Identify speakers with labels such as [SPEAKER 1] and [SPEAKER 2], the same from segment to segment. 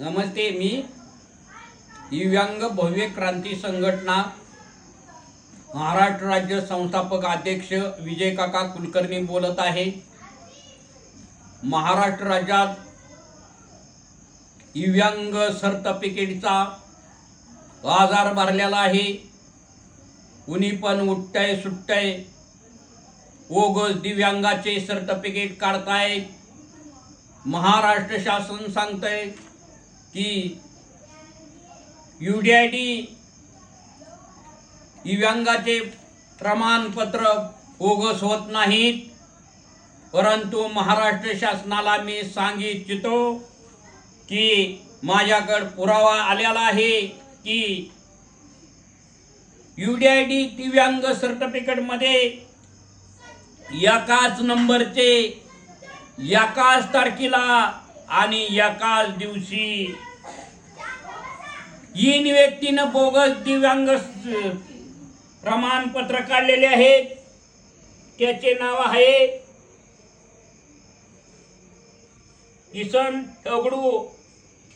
[SPEAKER 1] नमस्ते मी? दिव्यांग भव्य क्रांती संघटना महाराष्ट्र राज्य संस्थापक अध्यक्ष विजय काका कुलकर्णी बोलत आहे. महाराष्ट्र राज्यात दिव्यांग सर्टिफिकेटचा बाजार भरलेला आहे. कुणी पण उठतंय सुटतंय ओगस दिव्यांगाचे सर्टिफिकेट काढताय महाराष्ट्र शासन सांगतंय की यू डी आय डी दिव्यांगाचे प्रमाणपत्र बोगस होत नाहीत. परंतु महाराष्ट्र शासनाला मी सांगू इच्छितो की माझ्याकडे पुरावा आलेला आहे की यू डी आय डी दिव्यांग सर्टिफिकेटमध्ये एकाच नंबरचे एकाच तारखेला आणि एकाच दिवशी तीन व्यक्तीनं बोगस दिव्यांग प्रमाणपत्र काढलेले आहेत. त्याचे नाव आहे किसन दगडू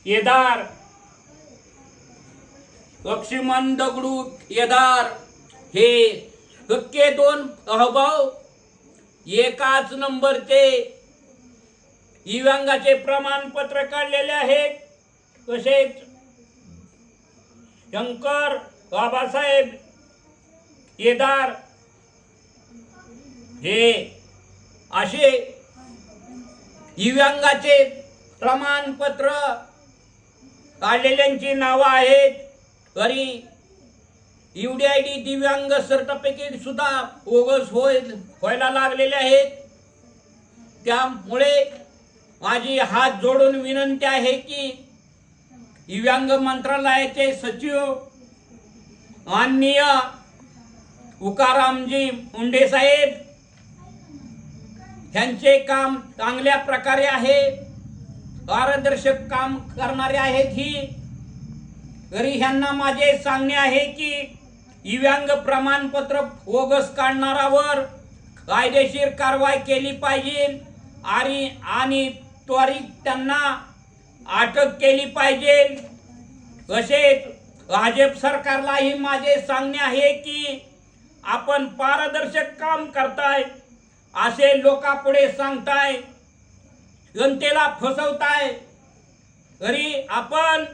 [SPEAKER 1] येदार लक्ष्मण दगडू येदार हे हक्के दोन अहभाव एकाच नंबरचे दिव्यांगाचे प्रमाणपत्र काढलेले आहेत तसेच शंकर बाबासाहेब येदार हे असे दिव्यांगाचे प्रमाणपत्र काढलेल्यांची नावं आहेत. तरी यू डी आय डी दिव्यांग सर्टिफिकेट सुद्धा बोगस होय व्हायला लागलेले आहेत. त्यामुळे माझी हात जोडून विनंती आहे की दिव्यांग मंत्रालयाचे सचिव माननीय उकारामजी मुंडे साहेब ह्यांचे काम चांगल्या प्रकारे आहे पारदर्शक काम करणारे आहेत ही. तरी ह्यांना माझे सांगणे आहे की दिव्यांग प्रमाणपत्र बोगस काढणारावर कायदेशीर कारवाई केली पाहिजे आणि आणि त्वरित त्यांना अटक केली पाहिजे. तसेच भाजप सरकारलाही माझे सांगणे आहे की आपण पारदर्शक काम करताय असे लोकापुढे सांगताय जनतेला फसवताय. तरी आपण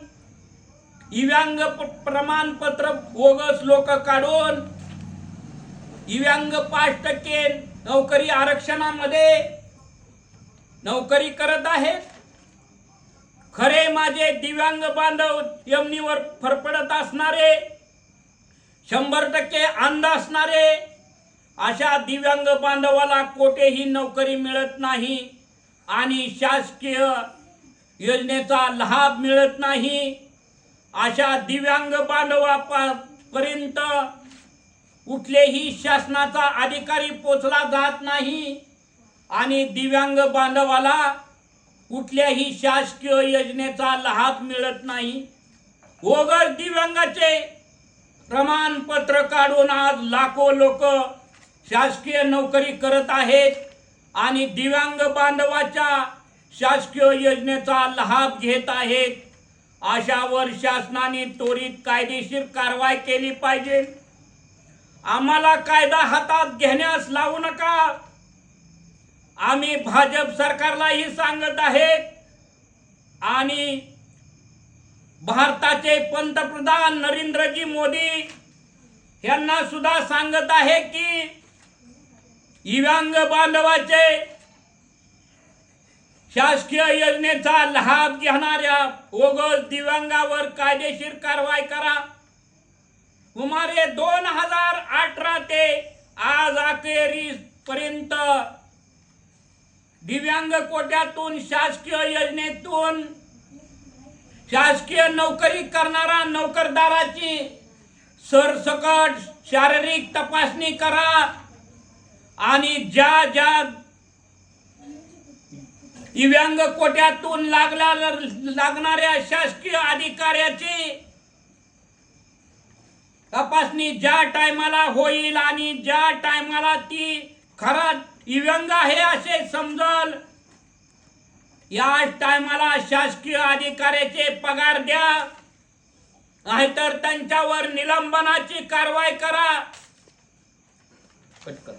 [SPEAKER 1] दिव्यांग प्रमाणपत्र बोगस लोक काढून दिव्यांग पाच टक्के नोकरी आरक्षणामध्ये नोकरी करत आहेत खरे माझे दिव्यांग बांधव यमनीवर फरफडत असणारे शंभर टक्के अंध असणारे अशा दिव्यांग बांधवाला कोठेही नोकरी मिळत नाही आणि शासकीय योजनेचा लाभ मिळत नाही. अशा दिव्यांग बांधवापर्यंत कुठलेही शासनाचा अधिकारी पोचला जात नाही. आणि दिव्यांग बांधवाला कुठल्याही शासकीय योजनेचा लाभ मिळत नाही. वगर दिव्यांगाचे प्रमाणपत्र काढून आज लाखो लोक शासकीय नोकरी करत आहेत आणि दिव्यांग बांधवाच्या शासकीय योजनेचा लाभ घेत आहेत. अशावर शासनाने त्वरित कायदेशीर कारवाई केली पाहिजे. आम्हाला कायदा हातात घेण्यास लावू नका. आम्ही भाजप सरकारलाही सांगत आहेत. आणि भारताचे पंतप्रधान नरेंद्रजी मोदी यांना सुद्धा सांगत आहे की दिव्यांग बांधवाचे शासकीय योजनेचा लाभ घेणाऱ्या ओगस दिव्यांगावर कायदेशीर कारवाई करा. सुमारे दोन हजार अठरा ते आज अखेरीस पर्यंत दिव्यांग कोट्यातून शासकीय योजनेतून शासकीय नोकरी करणारा नोकरदाराची सरसकट शारीरिक तपासणी करा आणि ज्या ज्या दिव्यांग कोट्यातून लागला लागणाऱ्या शासकीय अधिकाऱ्याची तपासणी ज्या टायमाला होईल आणि ज्या टायमाला ती खरा दिव्यांग आहे असे समजल. या टायमाला शासकीय अधिकाऱ्याचे पगार द्या. नाहीतर त्यांच्यावर निलंबनाची कारवाई करा. कट कर.